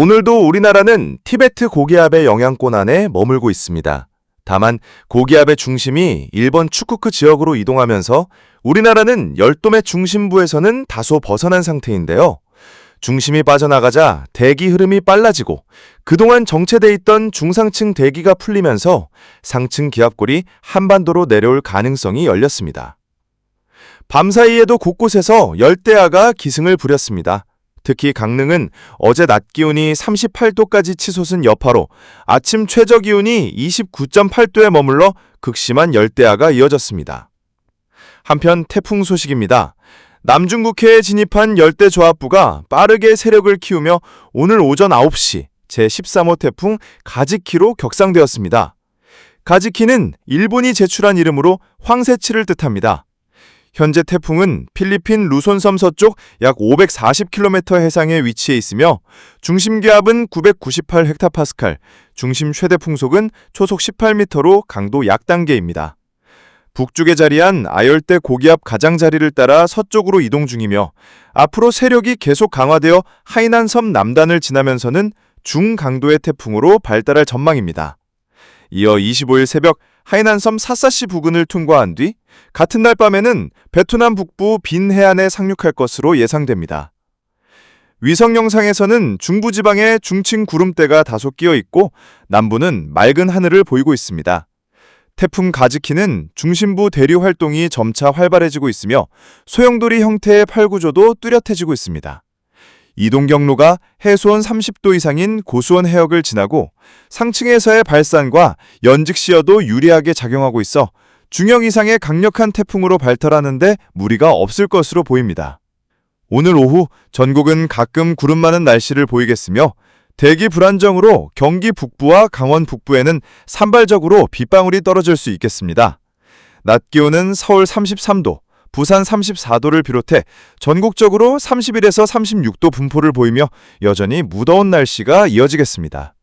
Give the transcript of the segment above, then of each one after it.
오늘도 우리나라는 티베트 고기압의 영향권 안에 머물고 있습니다. 다만 고기압의 중심이 일본 추쿠크 지역으로 이동하면서 우리나라는 열돔의 중심부에서는 다소 벗어난 상태인데요. 중심이 빠져나가자 대기 흐름이 빨라지고 그동안 정체돼 있던 중상층 대기가 풀리면서 상층 기압골이 한반도로 내려올 가능성이 열렸습니다. 밤사이에도 곳곳에서 열대야가 기승을 부렸습니다. 특히 강릉은 어제 낮 기온이 38도까지 치솟은 여파로 아침 최저 기온이 29.8도에 머물러 극심한 열대야가 이어졌습니다. 한편 태풍 소식입니다. 남중국해에 진입한 열대저압부가 빠르게 세력을 키우며 오늘 오전 9시 제13호 태풍 가지키로 격상되었습니다. 가지키는 일본이 제출한 이름으로 황새치를 뜻합니다. 현재 태풍은 필리핀 루손섬 서쪽 약 540km 해상에 위치해 있으며 중심 기압은 998헥타파스칼, 중심 최대 풍속은 초속 18m로 강도 약 단계입니다. 북쪽에 자리한 아열대 고기압 가장자리를 따라 서쪽으로 이동 중이며 앞으로 세력이 계속 강화되어 하이난섬 남단을 지나면서는 중강도의 태풍으로 발달할 전망입니다. 이어 25일 새벽 하이난섬 사사시 부근을 통과한 뒤 같은 날 밤에는 베트남 북부 빈 해안에 상륙할 것으로 예상됩니다. 위성 영상에서는 중부지방에 중층 구름대가 다소 끼어 있고 남부는 맑은 하늘을 보이고 있습니다. 태풍 가즈키는 중심부 대류 활동이 점차 활발해지고 있으며 소용돌이 형태의 팔구조도 뚜렷해지고 있습니다. 이동 경로가 해수온 30도 이상인 고수온 해역을 지나고 상층에서의 발산과 연직 시야도 유리하게 작용하고 있어 중형 이상의 강력한 태풍으로 발달하는데 무리가 없을 것으로 보입니다. 오늘 오후 전국은 가끔 구름 많은 날씨를 보이겠으며 대기 불안정으로 경기 북부와 강원 북부에는 산발적으로 빗방울이 떨어질 수 있겠습니다. 낮 기온은 서울 33도, 부산 34도를 비롯해 전국적으로 31에서 36도 분포를 보이며 여전히 무더운 날씨가 이어지겠습니다.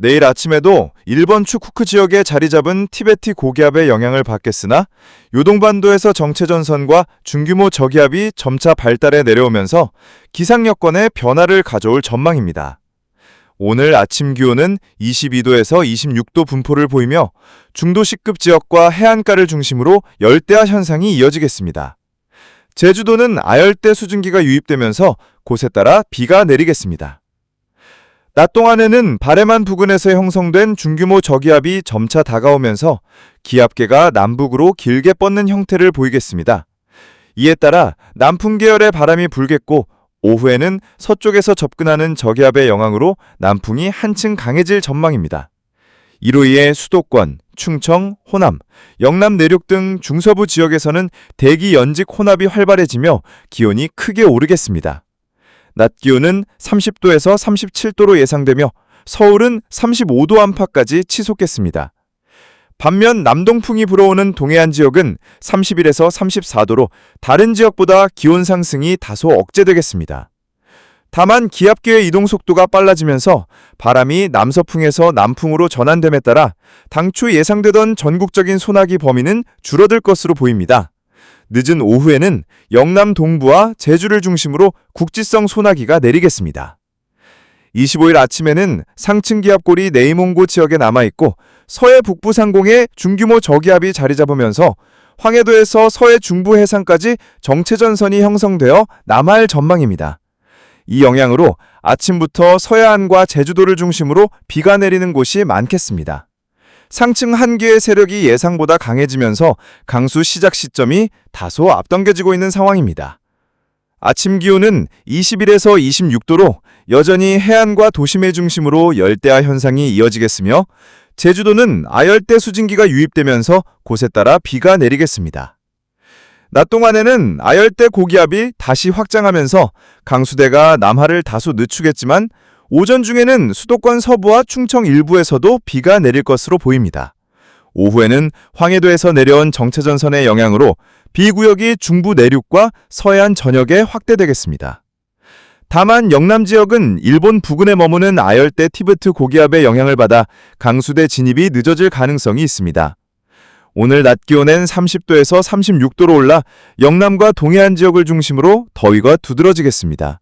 내일 아침에도 일본 추쿠크 지역에 자리 잡은 티베티 고기압의 영향을 받겠으나 요동반도에서 정체전선과 중규모 저기압이 점차 발달해 내려오면서 기상 여건에 변화를 가져올 전망입니다. 오늘 아침 기온은 22도에서 26도 분포를 보이며 중도시급 지역과 해안가를 중심으로 열대야 현상이 이어지겠습니다. 제주도는 아열대 수증기가 유입되면서 곳에 따라 비가 내리겠습니다. 낮 동안에는 바레만 부근에서 형성된 중규모 저기압이 점차 다가오면서 기압계가 남북으로 길게 뻗는 형태를 보이겠습니다. 이에 따라 남풍 계열의 바람이 불겠고 오후에는 서쪽에서 접근하는 저기압의 영향으로 남풍이 한층 강해질 전망입니다. 이로 인해 수도권, 충청, 호남, 영남 내륙 등 중서부 지역에서는 대기 연직 혼합이 활발해지며 기온이 크게 오르겠습니다. 낮 기온은 30도에서 37도로 예상되며 서울은 35도 안팎까지 치솟겠습니다. 반면 남동풍이 불어오는 동해안 지역은 31에서 34도로 다른 지역보다 기온 상승이 다소 억제되겠습니다. 다만 기압계의 이동 속도가 빨라지면서 바람이 남서풍에서 남풍으로 전환됨에 따라 당초 예상되던 전국적인 소나기 범위는 줄어들 것으로 보입니다. 늦은 오후에는 영남 동부와 제주를 중심으로 국지성 소나기가 내리겠습니다. 25일 아침에는 상층 기압골이 네이몽고 지역에 남아있고 서해 북부 상공에 중규모 저기압이 자리 잡으면서 황해도에서 서해 중부 해상까지 정체전선이 형성되어 남하할 전망입니다. 이 영향으로 아침부터 서해안과 제주도를 중심으로 비가 내리는 곳이 많겠습니다. 상층 한기의 세력이 예상보다 강해지면서 강수 시작 시점이 다소 앞당겨지고 있는 상황입니다. 아침 기온은 21에서 26도로 여전히 해안과 도심의 중심으로 열대야 현상이 이어지겠으며 제주도는 아열대 수증기가 유입되면서 곳에 따라 비가 내리겠습니다. 낮 동안에는 아열대 고기압이 다시 확장하면서 강수대가 남하를 다소 늦추겠지만 오전 중에는 수도권 서부와 충청 일부에서도 비가 내릴 것으로 보입니다. 오후에는 황해도에서 내려온 정체전선의 영향으로 비구역이 중부 내륙과 서해안 전역에 확대되겠습니다. 다만 영남 지역은 일본 부근에 머무는 아열대 티베트 고기압의 영향을 받아 강수대 진입이 늦어질 가능성이 있습니다. 오늘 낮 기온은 30도에서 36도로 올라 영남과 동해안 지역을 중심으로 더위가 두드러지겠습니다.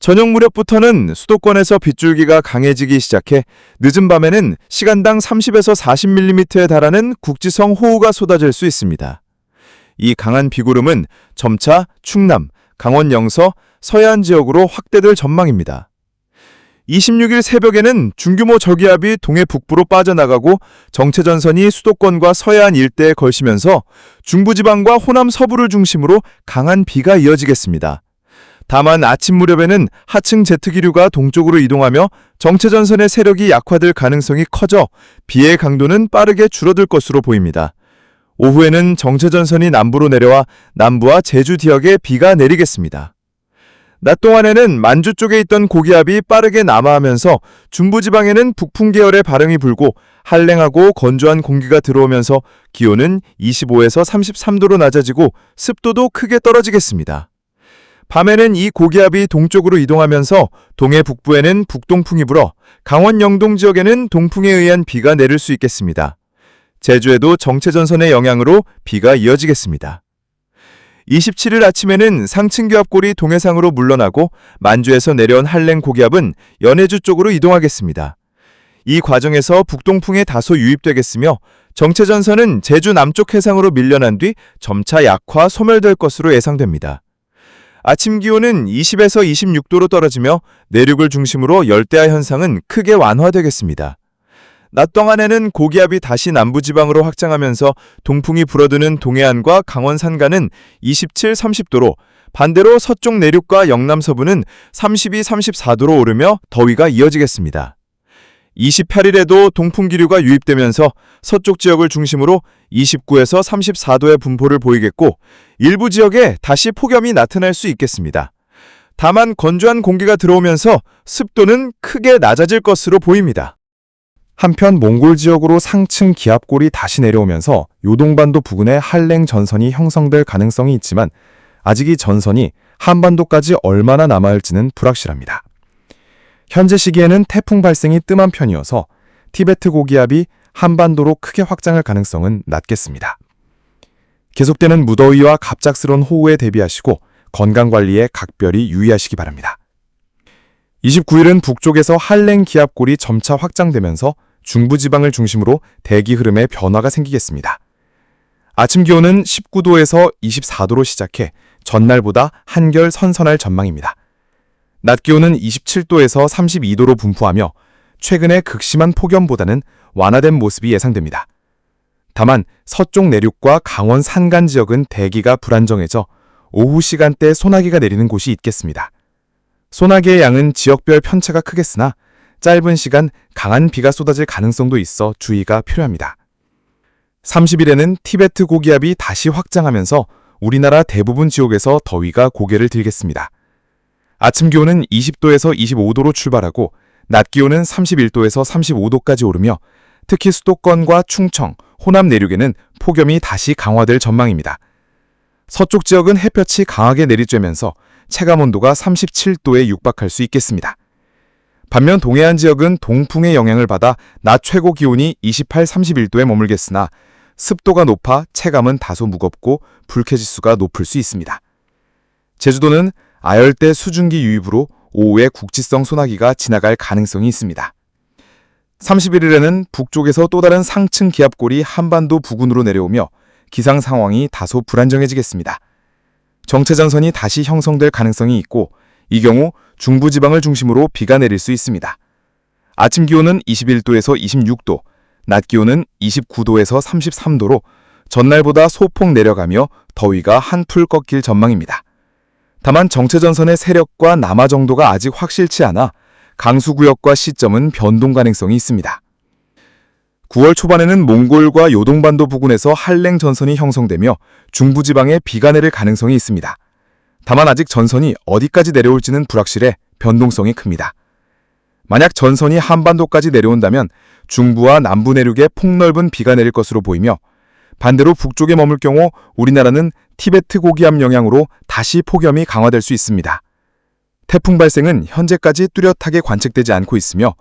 저녁 무렵부터는 수도권에서 빗줄기가 강해지기 시작해 늦은 밤에는 시간당 30에서 40mm에 달하는 국지성 호우가 쏟아질 수 있습니다. 이 강한 비구름은 점차 충남, 강원 영서, 서해안 지역으로 확대될 전망입니다. 26일 새벽에는 중규모 저기압이 동해 북부로 빠져나가고 정체전선이 수도권과 서해안 일대에 걸치면서 중부지방과 호남 서부를 중심으로 강한 비가 이어지겠습니다. 다만 아침 무렵에는 하층 제트기류가 동쪽으로 이동하며 정체전선의 세력이 약화될 가능성이 커져 비의 강도는 빠르게 줄어들 것으로 보입니다. 오후에는 정체전선이 남부로 내려와 남부와 제주 지역에 비가 내리겠습니다. 낮 동안에는 만주 쪽에 있던 고기압이 빠르게 남하하면서 중부지방에는 북풍 계열의 바람이 불고 한랭하고 건조한 공기가 들어오면서 기온은 25에서 33도로 낮아지고 습도도 크게 떨어지겠습니다. 밤에는 이 고기압이 동쪽으로 이동하면서 동해 북부에는 북동풍이 불어 강원 영동 지역에는 동풍에 의한 비가 내릴 수 있겠습니다. 제주에도 정체전선의 영향으로 비가 이어지겠습니다. 27일 아침에는 상층 기압골이 동해상으로 물러나고 만주에서 내려온 한랭 고기압은 연해주 쪽으로 이동하겠습니다. 이 과정에서 북동풍에 다소 유입되겠으며 정체전선은 제주 남쪽 해상으로 밀려난 뒤 점차 약화 소멸될 것으로 예상됩니다. 아침 기온은 20에서 26도로 떨어지며 내륙을 중심으로 열대야 현상은 크게 완화되겠습니다. 낮 동안에는 고기압이 다시 남부지방으로 확장하면서 동풍이 불어드는 동해안과 강원 산간은 27, 30도로 반대로 서쪽 내륙과 영남 서부는 32, 34도로 오르며 더위가 이어지겠습니다. 28일에도 동풍 기류가 유입되면서 서쪽 지역을 중심으로 29에서 34도의 분포를 보이겠고 일부 지역에 다시 폭염이 나타날 수 있겠습니다. 다만 건조한 공기가 들어오면서 습도는 크게 낮아질 것으로 보입니다. 한편 몽골 지역으로 상층 기압골이 다시 내려오면서 요동반도 부근에 한랭 전선이 형성될 가능성이 있지만 아직 이 전선이 한반도까지 얼마나 남아있을지는 불확실합니다. 현재 시기에는 태풍 발생이 뜸한 편이어서 티베트 고기압이 한반도로 크게 확장할 가능성은 낮겠습니다. 계속되는 무더위와 갑작스러운 호우에 대비하시고 건강관리에 각별히 유의하시기 바랍니다. 29일은 북쪽에서 한랭 기압골이 점차 확장되면서 중부지방을 중심으로 대기 흐름에 변화가 생기겠습니다. 아침 기온은 19도에서 24도로 시작해 전날보다 한결 선선할 전망입니다. 낮 기온은 27도에서 32도로 분포하며 최근의 극심한 폭염보다는 완화된 모습이 예상됩니다. 다만 서쪽 내륙과 강원 산간 지역은 대기가 불안정해져 오후 시간대 소나기가 내리는 곳이 있겠습니다. 소나기의 양은 지역별 편차가 크겠으나 짧은 시간 강한 비가 쏟아질 가능성도 있어 주의가 필요합니다. 30일에는 티베트 고기압이 다시 확장하면서 우리나라 대부분 지역에서 더위가 고개를 들겠습니다. 아침 기온은 20도에서 25도로 출발하고 낮 기온은 31도에서 35도까지 오르며 특히 수도권과 충청, 호남 내륙에는 폭염이 다시 강화될 전망입니다. 서쪽 지역은 햇볕이 강하게 내리쬐면서 체감 온도가 37도에 육박할 수 있겠습니다. 반면 동해안 지역은 동풍의 영향을 받아 낮 최고 기온이 28, 31도에 머물겠으나 습도가 높아 체감은 다소 무겁고 불쾌지수가 높을 수 있습니다. 제주도는 아열대 수증기 유입으로 오후에 국지성 소나기가 지나갈 가능성이 있습니다. 31일에는 북쪽에서 또 다른 상층 기압골이 한반도 부근으로 내려오며 기상 상황이 다소 불안정해지겠습니다. 정체전선이 다시 형성될 가능성이 있고 이 경우 중부지방을 중심으로 비가 내릴 수 있습니다. 아침 기온은 21도에서 26도, 낮 기온은 29도에서 33도로 전날보다 소폭 내려가며 더위가 한풀 꺾일 전망입니다. 다만 정체전선의 세력과 남하 정도가 아직 확실치 않아 강수구역과 시점은 변동 가능성이 있습니다. 9월 초반에는 몽골과 요동반도 부근에서 한랭 전선이 형성되며 중부지방에 비가 내릴 가능성이 있습니다. 다만 아직 전선이 어디까지 내려올지는 불확실해 변동성이 큽니다. 만약 전선이 한반도까지 내려온다면 중부와 남부 내륙에 폭넓은 비가 내릴 것으로 보이며 반대로 북쪽에 머물 경우 우리나라는 티베트 고기압 영향으로 다시 폭염이 강화될 수 있습니다. 태풍 발생은 현재까지 뚜렷하게 관측되지 않고 있으며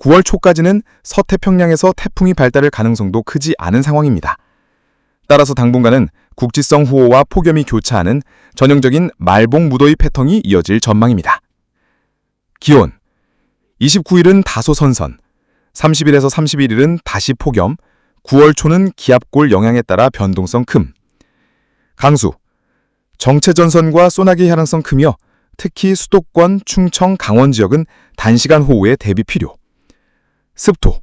9월 초까지는 서태평양에서 태풍이 발달할 가능성도 크지 않은 상황입니다. 따라서 당분간은 국지성 후호와 폭염이 교차하는 전형적인 말복 무더위 패턴이 이어질 전망입니다. 기온 29일은 다소 선선, 30일에서 31일은 다시 폭염, 9월 초는 기압골 영향에 따라 변동성 큼. 강수 정체 전선과 소나기 가능성 크며 특히 수도권, 충청, 강원 지역은 단시간 호우에 대비 필요. 습도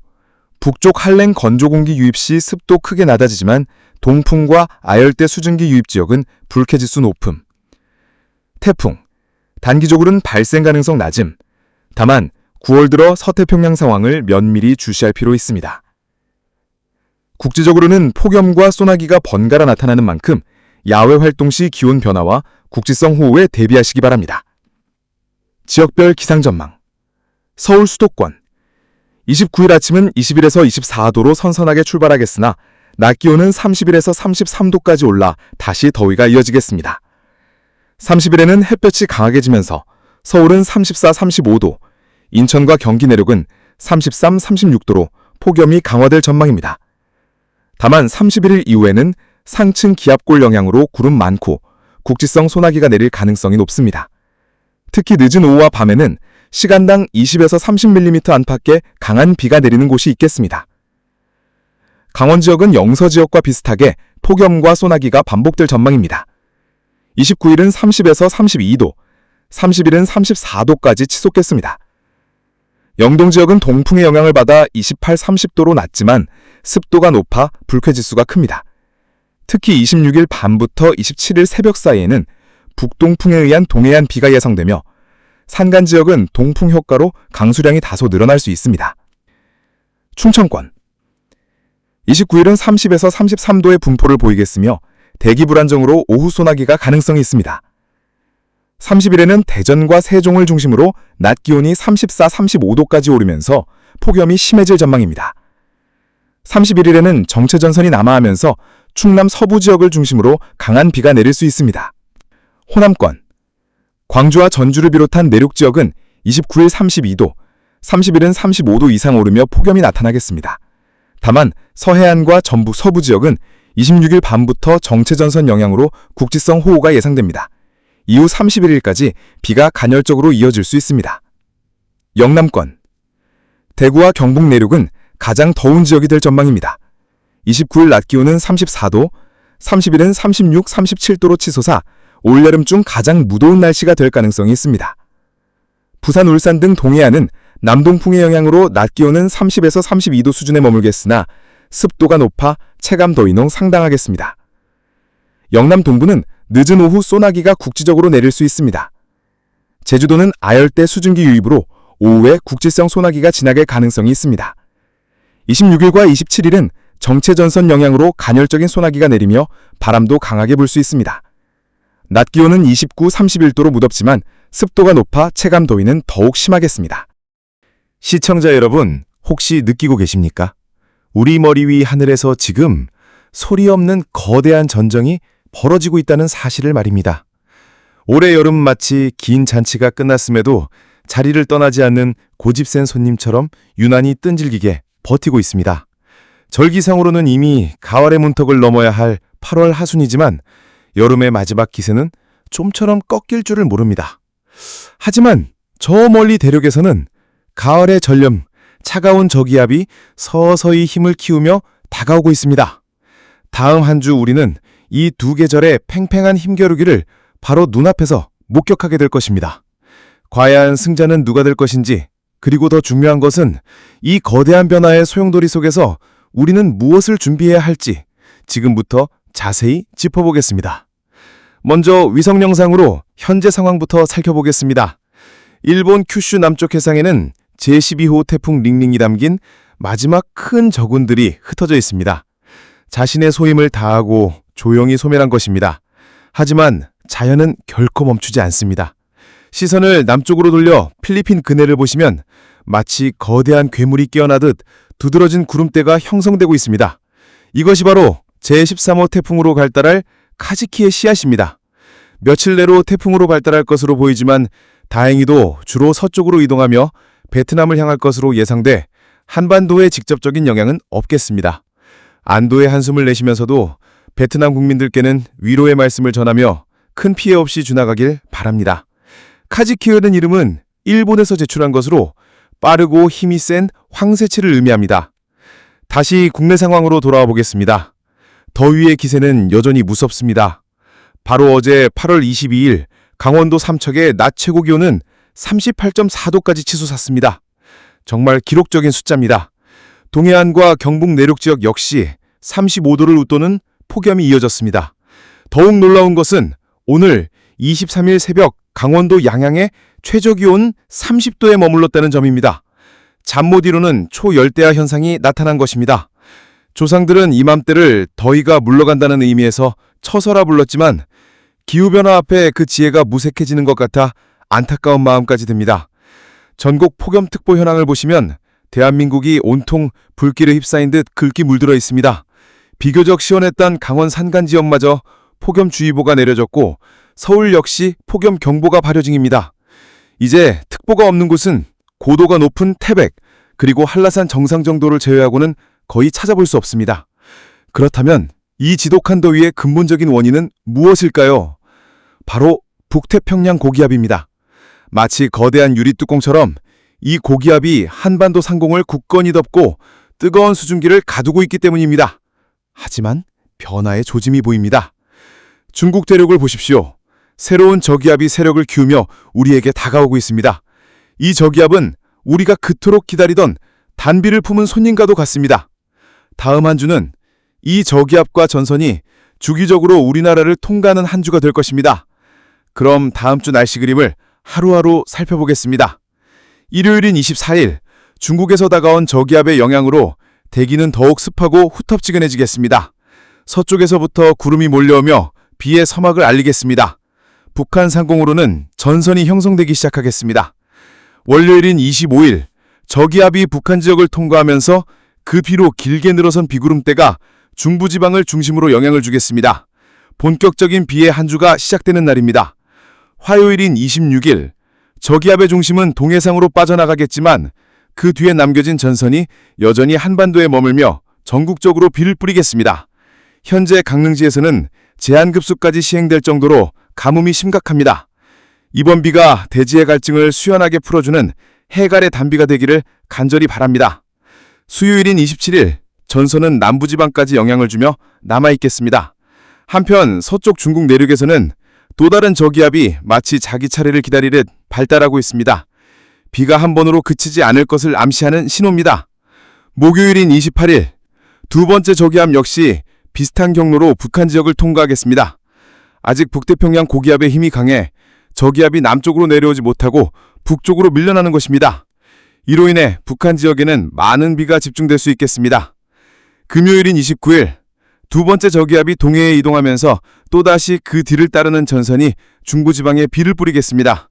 북쪽 한랭 건조 공기 유입 시 습도 크게 낮아지지만 동풍과 아열대 수증기 유입 지역은 불쾌지수 높음. 태풍 단기적으로는 발생 가능성 낮음. 다만 9월 들어 서태평양 상황을 면밀히 주시할 필요 있습니다. 국제적으로는 폭염과 소나기가 번갈아 나타나는 만큼 야외 활동 시 기온 변화와 국지성 호우에 대비하시기 바랍니다. 지역별 기상 전망. 서울 수도권. 29일 아침은 20일에서 24도로 선선하게 출발하겠으나 낮 기온은 30일에서 33도까지 올라 다시 더위가 이어지겠습니다. 30일에는 햇볕이 강하게 지면서 서울은 34, 35도, 인천과 경기 내륙은 33, 36도로 폭염이 강화될 전망입니다. 다만 31일 이후에는 상층 기압골 영향으로 구름 많고 국지성 소나기가 내릴 가능성이 높습니다. 특히 늦은 오후와 밤에는 시간당 20에서 30mm 안팎의 강한 비가 내리는 곳이 있겠습니다. 강원 지역은 영서 지역과 비슷하게 폭염과 소나기가 반복될 전망입니다. 29일은 30에서 32도, 30일은 34도까지 치솟겠습니다. 영동 지역은 동풍의 영향을 받아 28, 30도로 낮지만 습도가 높아 불쾌지수가 큽니다. 특히 26일 밤부터 27일 새벽 사이에는 북동풍에 의한 동해안 비가 예상되며 산간 지역은 동풍 효과로 강수량이 다소 늘어날 수 있습니다. 충청권 29일은 30에서 33도의 분포를 보이겠으며 대기 불안정으로 오후 소나기가 가능성이 있습니다. 30일에는 대전과 세종을 중심으로 낮 기온이 34, 35도까지 오르면서 폭염이 심해질 전망입니다. 31일에는 정체전선이 남하하면서 충남 서부 지역을 중심으로 강한 비가 내릴 수 있습니다. 호남권 광주와 전주를 비롯한 내륙 지역은 29일 32도, 30일은 35도 이상 오르며 폭염이 나타나겠습니다. 다만 서해안과 전북 서부 지역은 26일 밤부터 정체전선 영향으로 국지성 호우가 예상됩니다. 이후 31일까지 비가 간헐적으로 이어질 수 있습니다. 영남권 대구와 경북 내륙은 가장 더운 지역이 될 전망입니다. 29일 낮 기온은 34도, 30일은 36, 37도로 치솟아 올여름 중 가장 무더운 날씨가 될 가능성이 있습니다. 부산, 울산 등 동해안은 남동풍의 영향으로 낮 기온은 30에서 32도 수준에 머물겠으나 습도가 높아 체감 더위농 상당하겠습니다. 영남 동부는 늦은 오후 소나기가 국지적으로 내릴 수 있습니다. 제주도는 아열대 수증기 유입으로 오후에 국지성 소나기가 지나갈 가능성이 있습니다. 26일과 27일은 정체전선 영향으로 간헐적인 소나기가 내리며 바람도 강하게 불 수 있습니다. 낮 기온은 29, 31도로 무덥지만 습도가 높아 체감 더위는 더욱 심하겠습니다. 시청자 여러분, 혹시 느끼고 계십니까? 우리 머리 위 하늘에서 지금 소리 없는 거대한 전쟁이 벌어지고 있다는 사실을 말입니다. 올해 여름 마치 긴 잔치가 끝났음에도 자리를 떠나지 않는 고집센 손님처럼 유난히 끈질기게 버티고 있습니다. 절기상으로는 이미 가을의 문턱을 넘어야 할 8월 하순이지만 여름의 마지막 기세는 좀처럼 꺾일 줄을 모릅니다. 하지만 저 멀리 대륙에서는 가을의 전염, 차가운 저기압이 서서히 힘을 키우며 다가오고 있습니다. 다음 한 주 우리는 이 두 계절의 팽팽한 힘겨루기를 바로 눈앞에서 목격하게 될 것입니다. 과연 승자는 누가 될 것인지, 그리고 더 중요한 것은 이 거대한 변화의 소용돌이 속에서 우리는 무엇을 준비해야 할지 지금부터 자세히 짚어보겠습니다. 먼저 위성 영상으로 현재 상황부터 살펴보겠습니다. 일본 큐슈 남쪽 해상에는 제12호 태풍 링링이 담긴 마지막 큰 저군들이 흩어져 있습니다. 자신의 소임을 다하고 조용히 소멸한 것입니다. 하지만 자연은 결코 멈추지 않습니다. 시선을 남쪽으로 돌려 필리핀 근해를 보시면 마치 거대한 괴물이 깨어나듯 두드러진 구름대가 형성되고 있습니다. 이것이 바로 제13호 태풍으로 발달할 카지키의 씨앗입니다. 며칠 내로 태풍으로 발달할 것으로 보이지만 다행히도 주로 서쪽으로 이동하며 베트남을 향할 것으로 예상돼 한반도에 직접적인 영향은 없겠습니다. 안도의 한숨을 내쉬면서도 베트남 국민들께는 위로의 말씀을 전하며 큰 피해 없이 지나가길 바랍니다. 카지키어는 이름은 일본에서 제출한 것으로 빠르고 힘이 센 황새치를 의미합니다. 다시 국내 상황으로 돌아와 보겠습니다. 더위의 기세는 여전히 무섭습니다. 바로 어제 8월 22일 강원도 삼척의 낮 최고 기온은 38.4도까지 치솟았습니다. 정말 기록적인 숫자입니다. 동해안과 경북 내륙 지역 역시 35도를 웃도는 폭염이 이어졌습니다. 더욱 놀라운 것은 오늘 23일 새벽 강원도 양양의 최저 기온 30도에 머물렀다는 점입니다. 잠 못 이루는 초열대야 현상이 나타난 것입니다. 조상들은 이맘때를 더위가 물러간다는 의미에서 처서라 불렀지만 기후변화 앞에 그 지혜가 무색해지는 것 같아 안타까운 마음까지 듭니다. 전국 폭염특보 현황을 보시면 대한민국이 온통 불길에 휩싸인 듯 긁기 물들어 있습니다. 비교적 시원했던 강원 산간 지역마저 폭염주의보가 내려졌고 서울 역시 폭염경보가 발효 중입니다. 이제 특보가 없는 곳은 고도가 높은 태백 그리고 한라산 정상 정도를 제외하고는 거의 찾아볼 수 없습니다. 그렇다면 이 지독한 더위의 근본적인 원인은 무엇일까요? 바로 북태평양 고기압입니다. 마치 거대한 유리뚜껑처럼 이 고기압이 한반도 상공을 굳건히 덮고 뜨거운 수증기를 가두고 있기 때문입니다. 하지만 변화의 조짐이 보입니다. 중국 대륙을 보십시오. 새로운 저기압이 세력을 키우며 우리에게 다가오고 있습니다. 이 저기압은 우리가 그토록 기다리던 단비를 품은 손님과도 같습니다. 다음 한 주는 이 저기압과 전선이 주기적으로 우리나라를 통과하는 한 주가 될 것입니다. 그럼 다음 주 날씨 그림을 하루하루 살펴보겠습니다. 일요일인 24일 중국에서 다가온 저기압의 영향으로 대기는 더욱 습하고 후텁지근해지겠습니다. 서쪽에서부터 구름이 몰려오며 비의 서막을 알리겠습니다. 북한 상공으로는 전선이 형성되기 시작하겠습니다. 월요일인 25일 저기압이 북한 지역을 통과하면서 그 비로 길게 늘어선 비구름대가 중부지방을 중심으로 영향을 주겠습니다. 본격적인 비의 한 주가 시작되는 날입니다. 화요일인 26일 저기압의 중심은 동해상으로 빠져나가겠지만 그 뒤에 남겨진 전선이 여전히 한반도에 머물며 전국적으로 비를 뿌리겠습니다. 현재 강릉지에서는 제한급수까지 시행될 정도로 가뭄이 심각합니다. 이번 비가 대지의 갈증을 수연하게 풀어주는 해갈의 단비가 되기를 간절히 바랍니다. 수요일인 27일 전선은 남부지방까지 영향을 주며 남아있겠습니다. 한편 서쪽 중국 내륙에서는 또 다른 저기압이 마치 자기 차례를 기다리듯 발달하고 있습니다. 비가 한 번으로 그치지 않을 것을 암시하는 신호입니다. 목요일인 28일 두 번째 저기압 역시 비슷한 경로로 북한 지역을 통과하겠습니다. 아직 북태평양 고기압의 힘이 강해 저기압이 남쪽으로 내려오지 못하고 북쪽으로 밀려나는 것입니다. 이로 인해 북한 지역에는 많은 비가 집중될 수 있겠습니다. 금요일인 29일 두 번째 저기압이 동해에 이동하면서 또다시 그 뒤를 따르는 전선이 중부지방에 비를 뿌리겠습니다.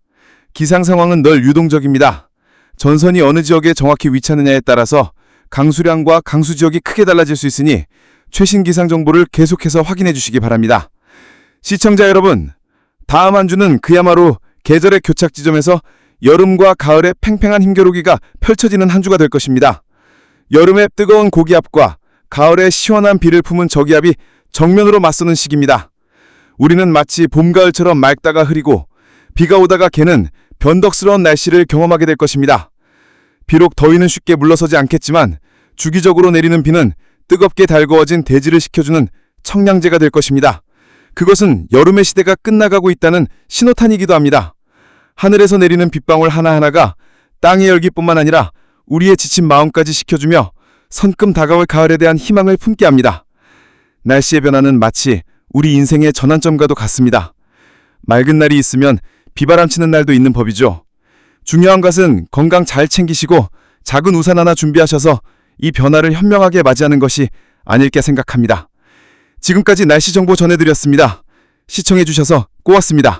기상 상황은 늘 유동적입니다. 전선이 어느 지역에 정확히 위치하느냐에 따라서 강수량과 강수 지역이 크게 달라질 수 있으니 최신 기상 정보를 계속해서 확인해 주시기 바랍니다. 시청자 여러분, 다음 한 주는 그야말로 계절의 교착 지점에서 여름과 가을의 팽팽한 힘겨루기가 펼쳐지는 한 주가 될 것입니다. 여름의 뜨거운 고기압과 가을의 시원한 비를 품은 저기압이 정면으로 맞서는 시기입니다. 우리는 마치 봄, 가을처럼 맑다가 흐리고 비가 오다가 개는 변덕스러운 날씨를 경험하게 될 것입니다. 비록 더위는 쉽게 물러서지 않겠지만 주기적으로 내리는 비는 뜨겁게 달구어진 대지를 식혀주는 청량제가 될 것입니다. 그것은 여름의 시대가 끝나가고 있다는 신호탄이기도 합니다. 하늘에서 내리는 빗방울 하나하나가 땅의 열기뿐만 아니라 우리의 지친 마음까지 식혀주며 선끔 다가올 가을에 대한 희망을 품게 합니다. 날씨의 변화는 마치 우리 인생의 전환점과도 같습니다. 맑은 날이 있으면 비바람 치는 날도 있는 법이죠. 중요한 것은 건강 잘 챙기시고 작은 우산 하나 준비하셔서 이 변화를 현명하게 맞이하는 것이 아닐까 생각합니다. 지금까지 날씨 정보 전해드렸습니다. 시청해주셔서 고맙습니다.